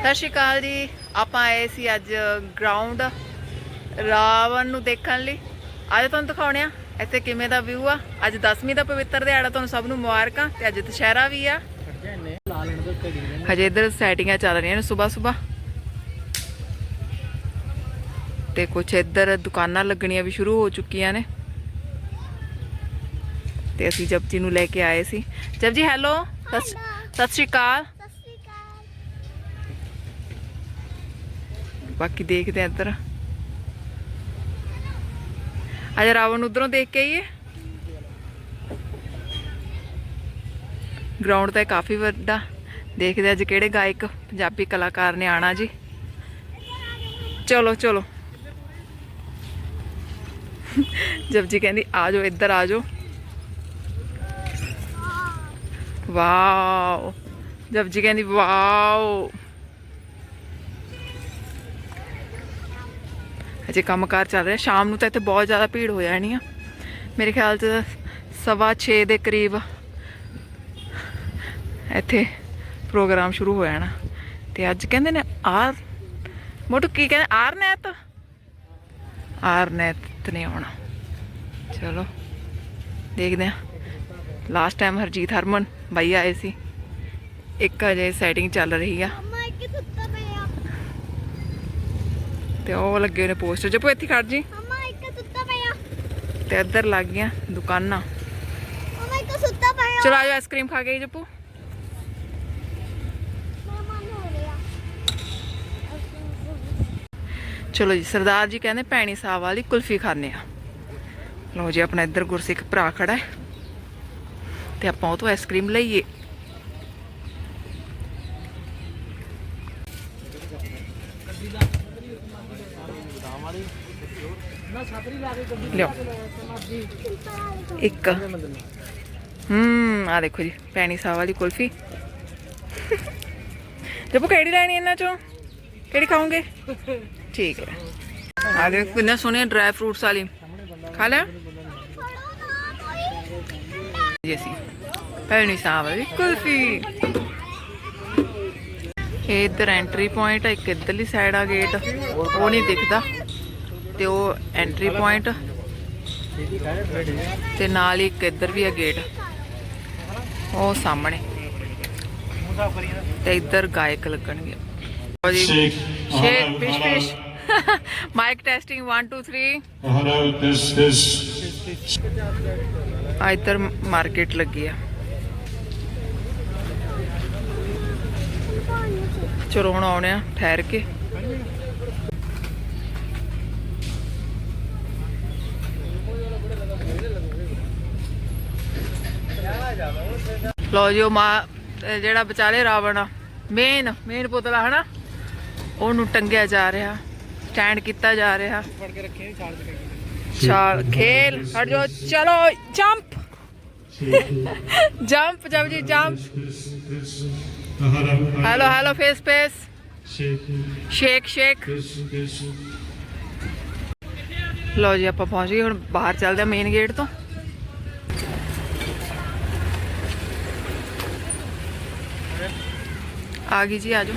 ਸਤਿ ਸ਼੍ਰੀ ਅਕਾਲ ਜੀ। ਆਪਾਂ ਆਏ ਸੀ ਅੱਜ ਗਰਾਊਂਡ ਰਾਵਣ ਨੂੰ ਦੇਖਣ ਲਈ। ਅੱਜ ਤੁਹਾਨੂੰ ਦਿਖਾਉਣੇ ਆ, ਇੱਥੇ ਕਿਵੇਂ ਦਾ ਵਿਊ ਆ। ਅੱਜ 10ਵੀਂ ਦਾ ਪਵਿੱਤਰ ਦਿਹਾੜਾ ਤੁਹਾਨੂੰ ਸਭ ਨੂੰ ਮੁਬਾਰਕਾਂ ਤੇ ਅੱਜ ਦੁਸ਼ਹਿਰਾ ਵੀ ਆ। ਹਜੇ ਇੱਧਰ ਸੈਟਿੰਗਾਂ ਚੱਲ ਰਹੀਆਂ ਨੇ ਸਵੇਰ ਸਵੇਰ ਤੇ ਕੁਛ ਇੱਧਰ ਦੁਕਾਨਾਂ ਲੱਗਣੀਆਂ ਵੀ ਸ਼ੁਰੂ ਹੋ ਚੁੱਕੀਆਂ ਨੇ। ਤੇ ਅਸੀਂ ਜਪਜੀ ਨੂੰ ਲੈ ਕੇ ਆਏ ਸੀ। ਜਪਜੀ ਹੈਲੋ ਸਤਿ ਸਤਿ ਸ਼੍ਰੀ ਅਕਾਲ। ਬਾਕੀ ਦੇਖਦੇ ਆ ਇੱਧਰ। ਅੱਜ ਰਾਵਣ, ਉਧਰੋਂ ਦੇਖ ਕੇ ਆਈਏ। ਗਰਾਊਂਡ ਤਾਂ ਕਾਫੀ ਵੱਡਾ। ਦੇਖਦੇ ਅੱਜ ਕਿਹੜੇ ਗਾਇਕ, ਪੰਜਾਬੀ ਕਲਾਕਾਰ ਨੇ ਆਣਾ ਜੀ। ਚਲੋ ਚਲੋ। ਜਪਜੀ ਕਹਿੰਦੀ, ਆ ਜਾਓ, ਇੱਧਰ ਆ ਜਾਓ। ਵਾਓ। ਜਪਜੀ ਕਹਿੰਦੀ, ਵਾਓ। ਅਜੇ ਕੰਮਕਾਰ ਚੱਲ ਰਿਹਾ। ਸ਼ਾਮ ਨੂੰ ਤਾਂ ਇੱਥੇ ਬਹੁਤ ਜ਼ਿਆਦਾ ਭੀੜ ਹੋ ਜਾਣੀ ਆ। ਮੇਰੇ ਖਿਆਲ 'ਚ ਸਵਾ 6 ਦੇ ਕਰੀਬ ਇੱਥੇ ਪ੍ਰੋਗਰਾਮ ਸ਼ੁਰੂ ਹੋ ਜਾਣਾ। ਤੇ ਅੱਜ ਕਹਿੰਦੇ ਨੇ ਆਰ, ਮੋਟੂ ਕੀ ਕਹਿੰਦੇ? ਆਰ ਨੈਤ? ਆਰਨੈਤ ਆਰਨੈਤ ਨੇ ਆਉਣਾ। ਚਲੋ, ਦੇਖਦੇ ਆ ਲਾਸਟ ਟਾਈਮ ਹਰਜੀਤ ਹਰਮਨ ਬਾਈ ਆਏ ਸੀ। ਇੱਕ ਅਜੇ ਸੈਟਿੰਗ ਚੱਲ ਰਹੀ ਆ ਅੰਮਾ ਇੱਕ ਸੁੱਤਾ ਪਿਆ ਤੇ ਉਹ ਲੱਗੇ ਨੇ ਪੋਸਟਰ ਜਪੋ ਇੱਥੇ ਖੜ ਜੀ। ਅੰਮਾ ਇੱਕ ਸੁੱਤਾ ਪਿਆ। ਤੇ ਇੱਧਰ ਲੱਗ ਗਈਆਂ ਦੁਕਾਨਾਂ। ਅੰਮਾ ਇੱਕ ਸੁੱਤਾ ਪਿਆ। ਚਲੋ ਆਜੋ ਆਈਸਕ੍ਰੀਮ ਖਾ ਕੇ ਜਪੂ। ਚਲੋ ਜੀ ਸਰਦਾਰ ਜੀ ਕਹਿੰਦੇ ਭੈਣੀ ਸਾਹਿਬ ਵਾਲੀ ਕੁਲਫੀ ਖਾਣੇ ਆ। ਲਓ ਜੀ ਆਪਣਾ ਇੱਧਰ ਗੁਰਸਿੱਖ ਭਰਾ ਖੜਾ ਹੈ। ਤੇ ਆਪਾਂ ਉਹ ਤੋਂ ਆਈਸਕ੍ਰੀਮ ਲਈਏ। ਲਿਓ ਇੱਕ। ਹੂੰ ਆ ਦੇਖੋ ਜੀ ਭੈਣੀ ਸਾਹਿਬ ਵਾਲੀ ਕੁਲਫੀ। ਜਪੂ, ਕਿਹੜੀ ਲੈਣੀ ਇਹਨਾਂ ਚੋਂ? ਕਿਹੜੀ ਖਾਓਗੇ? ਠੀਕ ਹੈ। ਆ ਦੇ ਕਿੰਨੇ ਸੋਹਣੇ ਡਰਾਈ ਫਰੂਟਸ ਵਾਲੀ। ਖਾ ਲਿਆ? ਜੀ ਅਸੀਂ। ਭੈਣੀ ਸਾਹਿਬ ਵਾਲੀ ਕੁਲਫੀ। ਇਹ ਇੱਧਰ ਐਂਟਰੀ ਪੁਆਇੰਟ ਹੈ ਇੱਕ ਇੱਧਰਲੀ ਸਾਈਡ ਆ ਗੇਟ ਉਹ ਨਹੀਂ ਦਿਖਦਾ। ਤੇ ਉਹ ਐਂਟਰੀ ਪੁਆਇੰਟ ਤੇ ਨਾਲ ਹੀ ਇੱਕ ਇੱਧਰ ਵੀ ਆ ਗੇਟ ਉਹ ਸਾਹਮਣੇ। ਤੇ ਇੱਧਰ ਗਾਇਕ ਲੱਗਣਗੇ। ਲਓ ਜੀ. Shake fish. Fish mic testing 1 2 3 Hello, this is ਆ ਇੱਧਰ ਮਾਰਕੀਟ ਲੱਗੀ ਆ। ਚਲੋ ਹੁਣ ਆਉਣੇ ਆ ਠਹਿਰ ਕੇ। ਲੋ ਜੀ ਉਹ ਮਾਂ ਜਿਹੜਾ ਵਿਚਾਲੇ ਰਾਵਣ ਆ ਮੇਨ ਮੇਨ ਪੁਤਲਾ ਹਨਾ? ਉਹਨੂੰ ਟੰਗਿਆ ਜਾ ਰਿਹਾ ਸਟੈਂਡ ਕੀਤਾ ਜਾ ਰਿਹਾ। ਛਾਲ ਖੇਲ ਹਟ ਜਾਓ ਚਲੋ ਜੰਪ ਜੰਪ ਜਬ ਜੀ jump hello hello face face. Shake shake ਲਓ ਜੀ ਆਪਾਂ ਪਹੁੰਚ ਗਏ ਹੁਣ ਬਾਹਰ ਚੱਲਦੇ ਆ ਮੇਨ ਗੇਟ ਤੋਂ। ਆ ਗਈ ਜੀ ਆਜੋ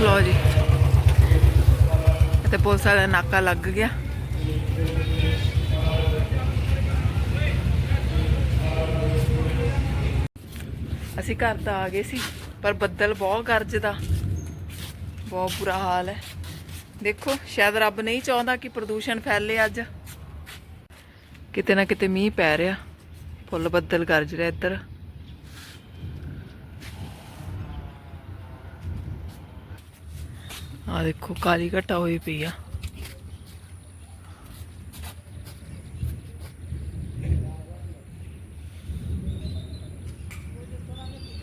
ਲਓ ਜੀ। ਤੇ ਪੁਲਿਸ ਵਾਲਾ ਨਾਕਾ ਲੱਗ ਗਿਆ। ਅਸੀਂ ਘਰ ਤਾਂ ਆ ਗਏ ਸੀ, ਪਰ ਬੱਦਲ ਬਹੁਤ ਗਰਜਦਾ ਬਹੁਤ ਬੁਰਾ ਹਾਲ ਹੈ। ਦੇਖੋ, ਸ਼ਾਇਦ ਰੱਬ ਨਹੀਂ ਚਾਹੁੰਦਾ ਕਿ ਪ੍ਰਦੂਸ਼ਣ ਫੈਲੇ ਅੱਜ। ਕਿਤੇ ਨਾ ਕਿਤੇ ਮੀਂਹ ਪੈ ਰਿਹਾ। ਫੁੱਲ ਬੱਦਲ ਗਰਜ ਰਿਹਾ ਇੱਧਰ। ਆ ਦੇਖੋ, ਕਾਲੀ ਘਟਾ ਹੋਈ ਪਈ ਆ।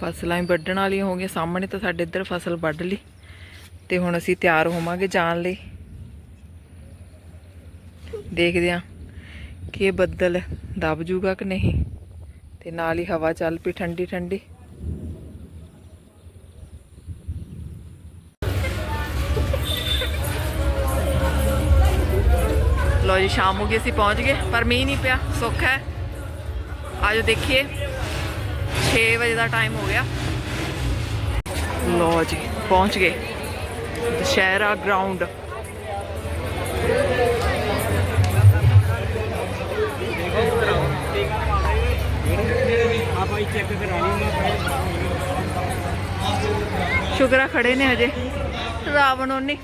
ਫਸਲਾਂ ਹੀ ਵੱਢਣ ਵਾਲੀਆਂ ਹੋ ਗਈਆਂ। ਸਾਹਮਣੇ ਤਾਂ ਸਾਡੇ ਇੱਧਰ ਫਸਲ ਵੱਢ ਲਈ ਤੇ ਹੁਣ ਅਸੀਂ ਤਿਆਰ ਹੋਵਾਂਗੇ ਜਾਣ ਲਈ। ਦੇਖਦੇ ਹਾਂ। ਕਿ ਇਹ ਬੱਦਲ ਦਬ ਜੂਗਾ ਕਿ ਨਹੀਂ ਤੇ ਨਾਲ ਹੀ ਹਵਾ ਚੱਲ ਪਈ ਠੰਡੀ ਠੰਡੀ ਲੋ ਜੀ ਸ਼ਾਮ ਹੋ ਗਈ ਅਸੀਂ ਪਹੁੰਚ ਗਏ ਪਰ ਮੀਂਹ ਨਹੀਂ ਪਿਆ ਸੁੱਖ ਹੈ ਆਜੋ ਦੇਖੀਏ 6 ਵਜੇ ਦਾ ਟਾਈਮ ਹੋ ਗਿਆ ਲੋ ਜੀ ਪਹੁੰਚ ਗਏ ਦੁਸ਼ਹਿਰਾ ਗਰਾਊਂਡ ਚੈੱਕ ਕਰਾਣੀ ਨਾ ਸ਼ੁਕਰਾ ਖੜੇ ਨੇ ਅਜੇ ਰਾਵਣ ਉਹਨੇ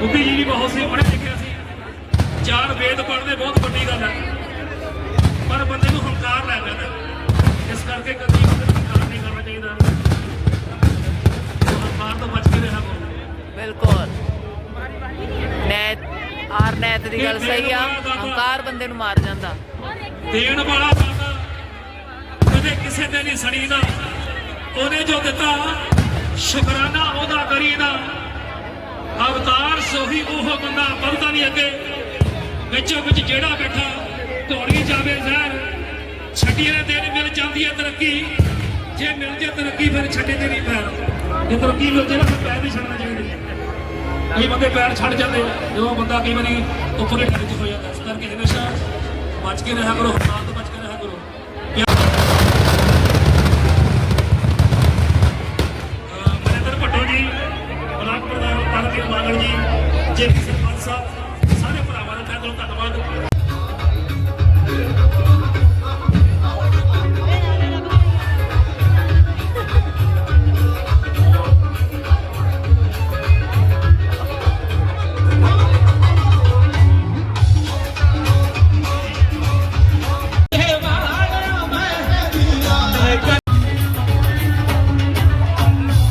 ਬੁੱਧੀ ਜੀ ਵੀ ਬਹੁਤ ਸੀ ਪੜ੍ਹੇ ਲਿਖਿਆ ਸੀ। ਚਾਰ ਵੇਦ ਪੜ੍ਹਦੇ ਬਹੁਤ ਵੱਡੀ ਗੱਲ ਹੈ। ਪਰ ਬੰਦੇ ਨੂੰ ਹੰਕਾਰ ਲੈ ਜਾਂਦਾ। ਇਸ ਕਰਕੇ ਕਦੀ ਹੰਕਾਰ ਨਹੀਂ ਕਰਨਾ ਚਾਹੀਦਾ। ਹੰਕਾਰ ਤੋਂ ਬਚ ਕੇ ਰਹਿਣਾ ਬਿਲਕੁਲ। ਨੈਤ ਆਰ ਨੈਤ ਦੀ ਗੱਲ ਸਹੀ ਆ ਹੰਕਾਰ ਬੰਦੇ ਨੂੰ ਮਾਰ ਜਾਂਦਾ। ਦੇਣ ਵਾਲਾ ਦਾਤਾ ਕਦੇ ਕਿਸੇ ਤੇ ਨਹੀਂ ਸੜੀ ਨਾ ਉਹਨੇ ਜੋ ਦਿੱਤਾ ਸ਼ੁਕਰਾਨਾ ਉਹਦਾ ਕਰੀਦਾ। ਅਵਤਾਰ ਸੋਹੀ ਉਹ ਬੰਦਾ ਬੰਦਾ ਨਹੀਂ ਅੱਗੇ। ਵਿੱਚੋਂ ਵਿੱਚ ਜਿਹੜਾ ਬੈਠਾ ਧੋੜੀ ਜਾਵੇ ਜ਼ਹਿਰ। ਛੱਡੀਆਂ ਦੇ ਦਿਨ ਮਿਲ ਜਾਂਦੀ ਹੈ ਤਰੱਕੀ। ਜੇ ਮਿਲ ਜੇ ਤਰੱਕੀ ਫਿਰ ਛੱਡੇ ਤੇ ਨਹੀਂ ਪੈਰ। ਜੇ ਤਰੱਕੀ ਮਿਲ ਜੇ ਨਾ ਫਿਰ ਪੈਰ ਨਹੀਂ ਛੱਡਣਾ ਚਾਹੀਦਾ। ਕਈ ਬੰਦੇ ਪੈਰ ਛੱਡ ਜਾਂਦੇ ਆ, ਜਦੋਂ ਬੰਦਾ ਕਈ ਵਾਰੀ ਉੱਪਰੇ ਟੱਚ ਹੋ ਜਾਂਦਾ ਇਸ ਕਰਕੇ ਹਮੇਸ਼ਾ ਬਚ ਕੇ ਰਿਹਾ ਕਰੋ ਹਾਲਾਤ ਤੋਂ ਬਚ ਕੇ ਰਿਹਾ ਕਰੋ। ਜੇ ਸਰਪੰਚ ਸਾਹਿਬ ਸਾਰੇ ਭਰਾਵਾਂ ਦਾ ਤਹਿ ਦਿਲੋਂ ਧੰਨਵਾਦ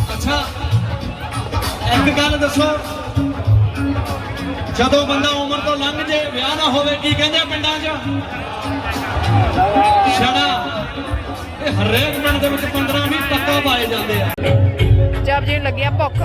ਅੱਛਾ ਇੱਕ ਗੱਲ ਦੱਸੋ ਜਦੋਂ ਬੰਦਾ ਉਮਰ ਤੋਂ ਲੰਘ ਜੇ, ਵਿਆਹ ਨਾ ਹੋਵੇ, ਕੀ ਕਹਿੰਦੇ ਆ ਪਿੰਡਾਂ 'ਚ? ਛੜਾ। ਇਹ ਹਰੇਕ ਪਿੰਡ ਦੇ ਵਿੱਚ 15 20 ਟੱਕਾ ਪਾਏ ਜਾਂਦੇ ਆ। ਜਦ ਜੀ ਲੱਗਿਆ ਭੁੱਖ।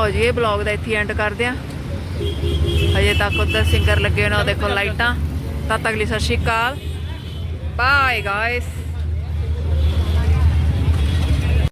ਲੋ ਜੀ, ਇਹ ਬਲੌਗ ਦਾ ਇੱਥੇ ਐਂਡ ਕਰਦੇ ਆ ਹਜੇ ਤੱਕ ਉਧਰ ਸਿੰਗਰ ਲੱਗੇ ਨੇ ਉਹ ਦੇਖੋ ਲਾਈਟਾਂ। ਤਦ ਤੱਕ ਲਈ ਸਤਿ ਸ਼੍ਰੀ ਅਕਾਲ। Bye guys